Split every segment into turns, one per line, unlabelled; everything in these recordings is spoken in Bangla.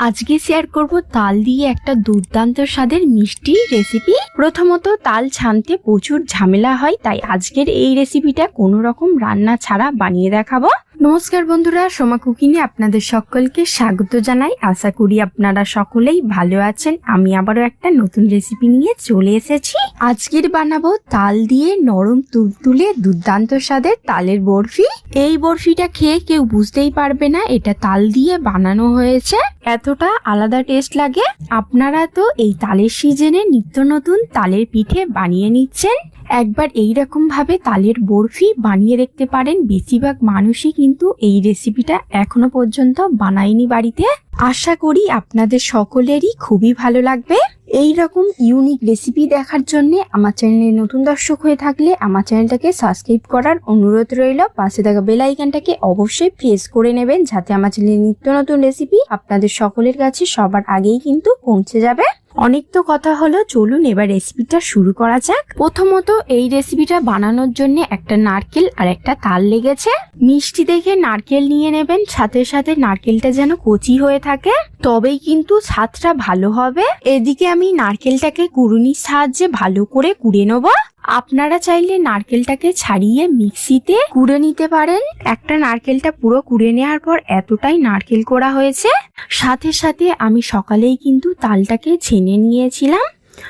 আজকে শেয়ার করব তাল দিয়ে একটা দুর্দান্ত স্বাদের মিষ্টি রেসিপি প্রথমত তাল ছানতে প্রচুর ঝামেলা হয়, তাই আজকের এই রেসিপিটা কোনো রকম রান্না ছাড়া বানিয়ে দেখাবো। নমস্কার বন্ধুরা, সোমা কুকিনে আপনাদের সকলকে স্বাগত জানাই। আশা করি আপনারা সকলেই ভালো আছেন। আমি আবারও একটা নতুন রেসিপি নিয়ে চলে এসেছি। আজকের বানাবো তাল দিয়ে নরম তুলতুলে দুর্দান্ত স্বাদের তালের বরফি। এই বরফিটা খেয়ে কেউ বুঝতেই পারবে না, এটা তাল দিয়ে বানানো হয়েছে। এতটা আলাদা টেস্ট লাগে। আপনারা তো এই তালের সিজনে নিত্য নতুন তালের পিঠে বানিয়ে নিচ্ছেন। একবার এই ভাবে তালের বরফি বানিয়ে দেখতে পারেন। বেশিরভাগ মানুষই কিন্তু এই রেসিপিটা এখনও পর্যন্ত বানায়নি বাড়িতে। আশা করি আপনাদের সকলেরই খুবই ভালো লাগবে। এই রকম ইউনিক রেসিপি দেখার জন্য আমার চ্যানেলে নতুন দর্শক হয়ে থাকলে আমার চ্যানেলটাকে সাবস্ক্রাইব করার অনুরোধ রইল। পাশে থাকা বেল আইকনটাকে অবশ্যই প্রেস করে নেবেন, যাতে আমার চ্যানেলে নিত্য নতুন রেসিপি আপনাদের সকলের কাছে সবার আগেই কিন্তু পৌঁছে যাবে। অনেক তো কথা হলো, চলুন এবার রেসিপিটা শুরু করা যাক। প্রথমত এই রেসিপিটা বানানোর জন্য একটা নারকেল আর একটা তাল লেগেছে। মিষ্টি দেখে নারকেল নিয়ে নেবেন, সাথে সাথে নারকেলটা যেন কচি হয়ে থাকে। তবেই কিন্তু স্বাদটা ভালো হবে। এদিকে আমি নারকেলটাকে কুড়ুনির সাহায্যে ভালো করে কুড়ে নেব। আপনারা চাইলে নারকেলটাকে ছাড়িয়ে মিক্সিতে কুড়ে নিতে পারেন। একটা নারকেলটা পুরো কুড়ে নেওয়ার পর এতটাই নারকেল করা হয়েছে। সাথে সাথে আমি সকালেই কিন্তু তালটাকে ছেনে নিয়েছিলাম।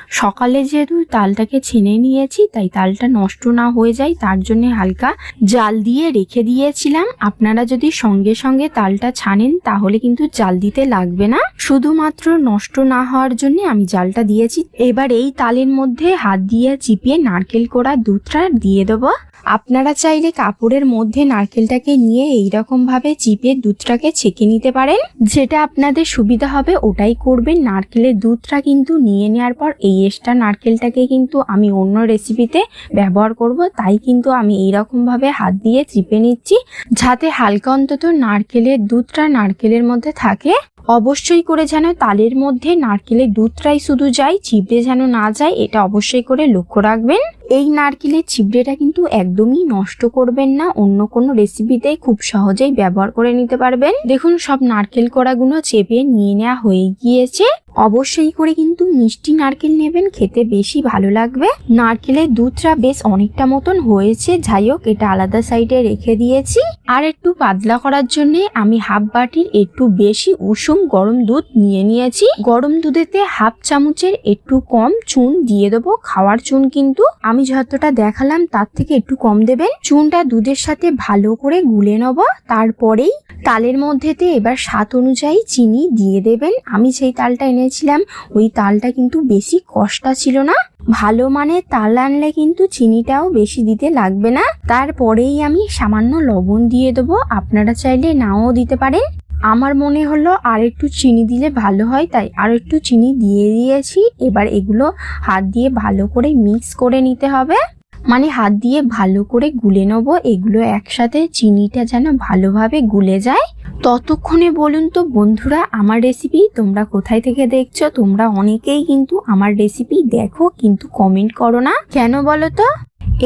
সকালে যেহেতু তালটাকে ছেনে নিয়েছি, তাই তালটা নষ্ট না হয়ে যায়, তার জন্য হালকা জাল দিয়ে রেখে দিয়েছিলাম। আপনারা যদি সঙ্গে সঙ্গে তালটা ছানেন, তাহলে কিন্তু জাল দিতে লাগবে না। শুধুমাত্র নষ্ট না হওয়ার জন্য আমি জালটা দিয়েছি। এবার এই তালের মধ্যে হাত দিয়ে চিপিয়ে নারকেল কোড়া দুধটা দিয়ে দেবো। আপনারা চাইলে কাপড়ের মধ্যে নারকেলটাকে নিয়ে এইরকম ভাবে চিপে দুধটাকে ছেঁকে নিতে পারেন। যেটা আপনাদের সুবিধা হবে, ওটাই করবেন। নারকেলের দুধটা কিন্তু নিয়ে নেওয়ার পর এই এক্সট্রা নারকেলটাকে কিন্তু আমি অন্য রেসিপিতে ব্যবহার করব। তাই কিন্তু আমি এইরকম ভাবে হাত দিয়ে চিপে নিচ্ছি, যাতে হালকা অন্তত নারকেলের দুধটা নারকেলের মধ্যে থাকে। অবশ্যই করে যেন তালের মধ্যে নারকেলের দুধটাই শুধু যায় চিবড়ে যেন না যায়, এটা অবশ্যই করে লক্ষ্য রাখবেন। এই নারকেলের ছিবড়েটা কিন্তু একদমই নষ্ট করবেন না, অন্য কোনো রেসিপিতে খুব সহজেই ব্যবহার করে নিতে পারবেন। দেখুন, সব নারকেল কড়াগুলো চেপে নিয়ে নেওয়া হয়ে গিয়েছে। অবশ্যই করে কিন্তু মিষ্টি নারকেল নেবেন, খেতে বেশি ভালো লাগবে। নারকেলের দুধটা বেশ অনেকটা মতন হয়েছে, যাই হোক, এটা আলাদা সাইডে রেখে দিয়েছি। আর একটু পাতলা করার জন্য আমি হাফ বাটির একটু বেশি উষুম গরম দুধ নিয়ে নিয়েছি। গরম দুধেতে হাফ চামচের একটু কম চুন দিয়ে দেবো, খাওয়ার চুন কিন্তু। আমি যতটা দেখালাম, তার থেকে একটু কম দেবেন। চুনটা দুধের সাথে ভালো করে গুলে নেব। তারপরেই তালের মধ্যেতে এবার স্বাদ অনুযায়ী চিনি দিয়ে দেবেন। আমি সেই তালটা এনেছিলাম, ওই তালটা কিন্তু বেশি কষ্টা ছিল না। ভালো মানের তাল আনলে কিন্তু চিনিটাও বেশি দিতে লাগবে না। তারপরেই আমি সামান্য লবণ দিয়ে দেবো। আপনারা চাইলে নাও দিতে পারেন। আমার মনে হলো আর একটু চিনি দিলে ভালো হয়, তাই আর একটু চিনি দিয়ে দিয়েছি। এবার এগুলো হাত দিয়ে ভালো করে মিক্স করে নিতে হবে। মানে হাত দিয়ে ভালো করে গুলে নেব, এগুলো একসাথে চিনিটা যেন ভালোভাবে গুলে যায়। ততক্ষণে বলুন তো বন্ধুরা, আমার রেসিপি তোমরা কোথায় থেকে দেখছ? তোমরা অনেকেই কিন্তু আমার রেসিপি দেখো, কিন্তু কমেন্ট করো না। কেন বলো তো?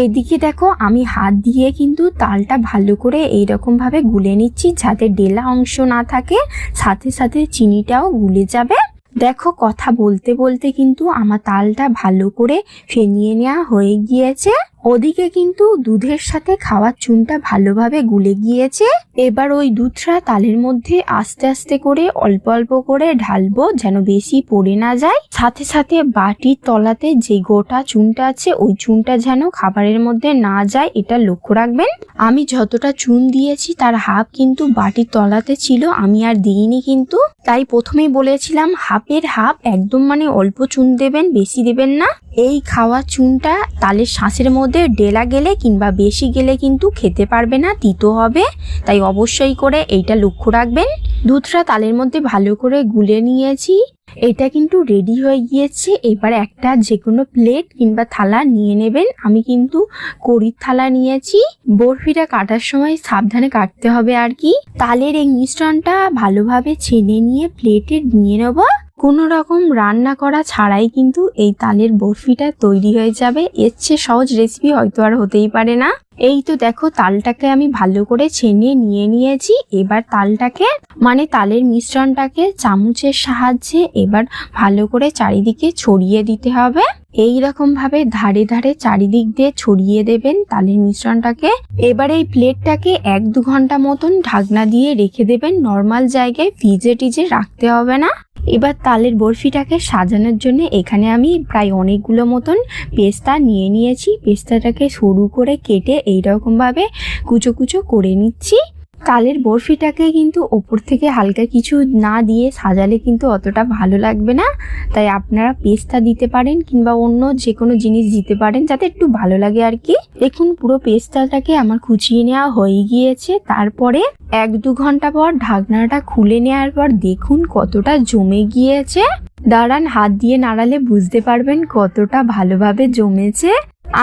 এদিকে দেখো, আমি হাত দিয়ে কিন্তু তালটা ভালো করে এইরকমভাবে গুলে নিচ্ছি যাতে ডেলা অংশ না থাকে, সাথে সাথে চিনিটাও গুলে যাবে। দেখো, কথা বলতে বলতে কিন্তু আমার তালটা ভালো করে ফেনিয়ে নেওয়া হয়ে গিয়েছে। ওদিকে কিন্তু দুধের সাথে খাওয়ার চুনটা ভালোভাবে গুলে গিয়েছে। এবার ওই দুধটা তালের মধ্যে আস্তে আস্তে করে অল্প অল্প করে ঢালবো যেন বেশি পড়ে না যায়। সাথে সাথে বাটির তলাতে যে গোটা চুনটা আছে, ওই চুনটা যেন খাবারের মধ্যে না যায়, এটা লক্ষ্য রাখবেন। আমি যতটা চুন দিয়েছি, তার হাফ কিন্তু বাটির তলাতে ছিল, আমি আর দিইনি কিন্তু। তাই প্রথমেই বলেছিলাম, হাফের হাফ একদম মানে অল্প চুন দেবেন, বেশি দেবেন না। এই খাওয়া চুনটা তালের শ্বাসের মধ্যে ডেলা গেলে কিংবা বেশি গেলে কিন্তু খেতে পারবে না, তিতো হবে। তাই অবশ্যই করে এইটা লক্ষ্য রাখবেন। দুধটা তালের মধ্যে ভালো করে গুলে নিয়েছি। এটা কিন্তু রেডি হয়ে গিয়েছে। এবার একটা যে কোনো প্লেট কিংবা থালা নিয়ে নেবেন। আমি কিন্তু কড়ির থালা নিয়েছি। বরফিটা কাটার সময় সাবধানে কাটতে হবে আর কি। তালের এই মিশ্রণটা ভালোভাবে ছেনে নিয়ে প্লেটে নিয়ে নেব। কোনো রকম রান্না করা ছাড়াই কিন্তু এই তালের বরফিটা তৈরি হয়ে যাবে। এর চেয়ে সহজ রেসিপি হয়তো আর হতেই পারে না। এই তো দেখো, তালটাকে আমি ভালো করে ছেনে নিয়ে নিয়েছি। এবার তালটাকে মানে তালের মিশ্রণটাকে চামচের সাহায্যে এবার ভালো করে চারিদিকে ছড়িয়ে দিতে হবে। এই রকম ভাবে ধারে ধারে চারিদিক দিয়ে ছড়িয়ে দেবেন তালের মিশ্রণটাকে। এবার এই প্লেটটাকে এক দু ঘণ্টা মতন ঢাকনা দিয়ে রেখে দেবেন। নর্মাল জায়গায় ফ্রিজে টিজে রাখতে হবে না। এবার তালের বরফিটাকে সাজানোর জন্য এখানে আমি প্রায় অনেকগুলো মতন পেস্তা নিয়ে নিয়েছি। পেস্তাটাকে সরু করে কেটে এইরকমভাবে কুচো কুচো করে নিচ্ছি। তালের বরফিটাকে কিন্তু ওপর থেকে হালকা কিছু না দিয়ে সাজালে কিন্তু অতটা ভালো লাগবে না। তাই আপনারা পেস্তা দিতে পারেন কিংবা অন্য যে কোনো জিনিস দিতে পারেন যাতে একটু ভালো লাগে আর কি। দেখুন, পুরো পেস্তাটাকে আমার কুচিয়ে নেওয়া হয়ে গিয়েছে। তারপরে এক দু ঘণ্টা পর ঢাকনাটা খুলে নেওয়ার পর দেখুন কতটা জমে গিয়েছে। দাঁড়ান, হাত দিয়ে নাড়ালে বুঝতে পারবেন কতটা ভালোভাবে জমেছে।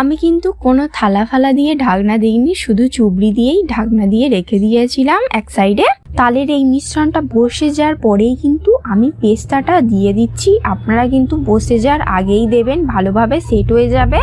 আমি কিন্তু কোনো থালা ফালা দিয়ে ঢাকনা দিইনি, শুধু চুবড়ি দিয়েই ঢাকনা দিয়ে রেখে দিয়েছিলাম এক সাইডে। তালের এই মিশ্রণটা বসে যাওয়ার পরেই কিন্তু আমি পেস্তাটা দিয়ে দিচ্ছি। আপনারা কিন্তু বসে যাওয়ার আগেই দেবেন, ভালোভাবে সেট হয়ে যাবে।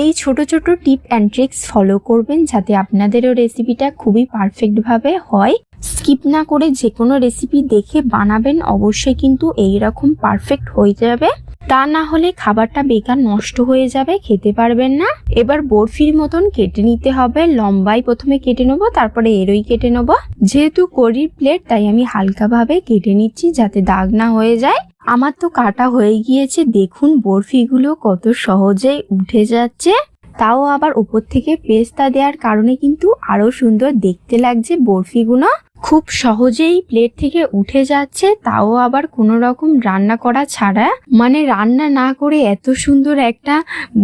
এই ছোট ছোট টিপ অ্যান্ড ট্রিক্স ফলো করবেন যাতে আপনাদেরও রেসিপিটা খুবই পারফেক্টভাবে হয়। স্কিপ না করে যে কোনো রেসিপি দেখে বানাবেন, অবশ্যই কিন্তু এই রকম পারফেক্ট হয়ে যাবে। তা না হলে খাবারটা বেকার নষ্ট হয়ে যাবে, খেতে পারবেন না। এবার বরফির মতন কেটে নিতে হবে। লম্বাই প্রথমে কেটে নেব, তারপরে এরই কেটে নেব। যেহেতু কড়ির প্লেট তাই আমি হালকাভাবে কেটে নিচ্ছি যাতে দাগ না হয়ে যায়। আমার তো কাটা হয়ে গিয়েছে। দেখুন বরফিগুলো কত সহজেই উঠে যাচ্ছে। তাও আবার উপর থেকে পেস্তা দেওয়ার কারণে কিন্তু আরও সুন্দর দেখতে লাগছে বরফিগুলো খুব সহজেই প্লেট থেকে উঠে যাচ্ছে, তাও আবার কোনো রকম রান্না করা ছাড়া। মানে রান্না না করে এত সুন্দর একটা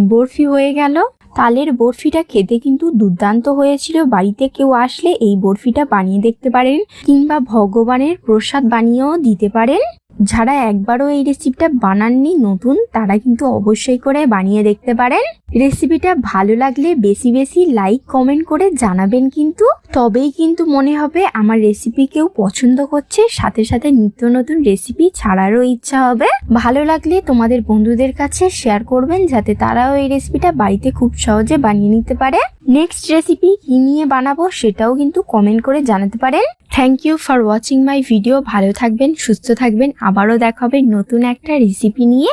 বরফি হয়ে গেল। তালের বরফিটা খেতে কিন্তু দুর্দান্ত হয়েছিল। বাড়িতে কেউ আসলে এই বরফিটা বানিয়ে দেখতে পারেন কিংবা ভগবানের প্রসাদ বানিয়েও দিতে পারেন। যারা একবারও এই রেসিপিটা বানাননি নতুন, তারা কিন্তু অবশ্যই করে বানিয়ে দেখতে পারেন। রেসিপিটা ভালো লাগলে বেশি বেশি লাইক কমেন্ট করে জানাবেন কিন্তু। তবেই কিন্তু মনে হবে আমার রেসিপি কেউ পছন্দ করছে, সাথে সাথে নিত্য নতুন রেসিপি ছাড়ারও ইচ্ছা হবে। ভালো লাগলে তোমাদের বন্ধুদের কাছে শেয়ার করবেন, যাতে তারাও এই রেসিপিটা বাড়িতে খুব সহজে বানিয়ে নিতে পারে। নেক্সট রেসিপি কি নিয়ে বানাবো সেটাও কিন্তু কমেন্ট করে জানাতে পারেন। Thank you for watching my video ভালো থাকবেন, সুস্থ থাকবেন। আবারও দেখাবে নতুন একটা রেসিপি নিয়ে।